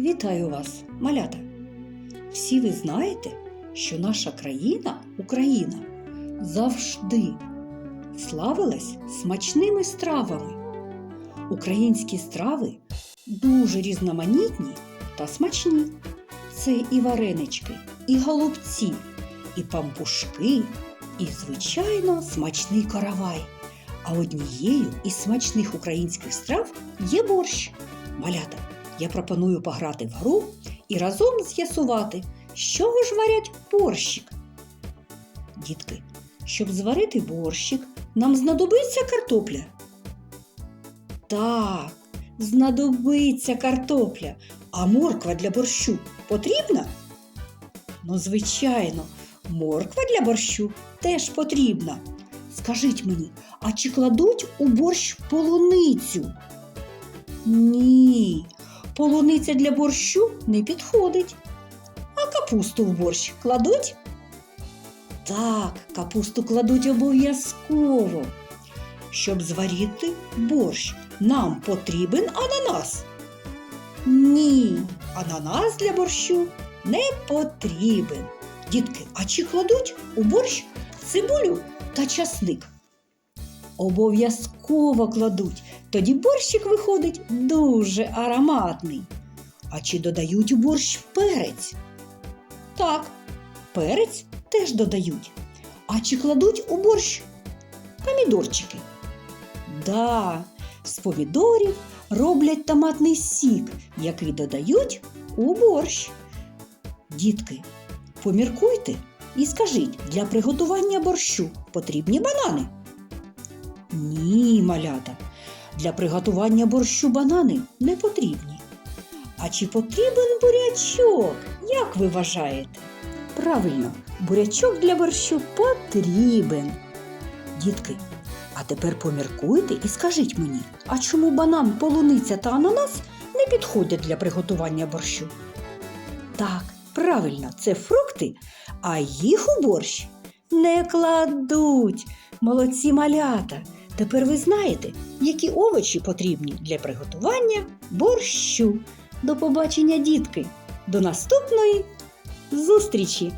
Вітаю вас, малята! Всі ви знаєте, що наша країна, Україна, завжди славилась смачними стравами. Українські страви дуже різноманітні та смачні. Це і варенички, і голубці, і пампушки, і, звичайно, смачний каравай. А однією із смачних українських страв є борщ. Малята, я пропоную пограти в гру і разом з'ясувати, чого ж варять борщик. Дітки, щоб зварити борщик, нам знадобиться картопля. Так, знадобиться картопля. А морква для борщу потрібна? Ну, звичайно, морква для борщу теж потрібна. Скажіть мені, а чи кладуть у борщ полуницю? Ні, полуниця для борщу не підходить. А капусту в борщ кладуть? Так, капусту кладуть обов'язково. Щоб зварити борщ, нам потрібен ананас. Ні, ананас для борщу не потрібен. Дітки, а чи кладуть у борщ цибулю та часник? Обов'язково кладуть, тоді борщик виходить дуже ароматний. А чи додають у борщ перець? Так, перець теж додають. А чи кладуть у борщ помідорчики? Да, з помідорів роблять томатний сік, який додають у борщ. Дітки, поміркуйте і скажіть, для приготування борщу потрібні банани? Ні, малята. Для приготування борщу банани не потрібні. А чи потрібен бурячок? Як ви вважаєте? Правильно, бурячок для борщу потрібен. Дітки, а тепер поміркуйте і скажіть мені, а чому банан, полуниця та ананас не підходять для приготування борщу? Так, правильно, це фрукти, а їх у борщ не кладуть. Молодці малята. Тепер ви знаєте, які овочі потрібні для приготування борщу. До побачення, дітки! До наступної зустрічі!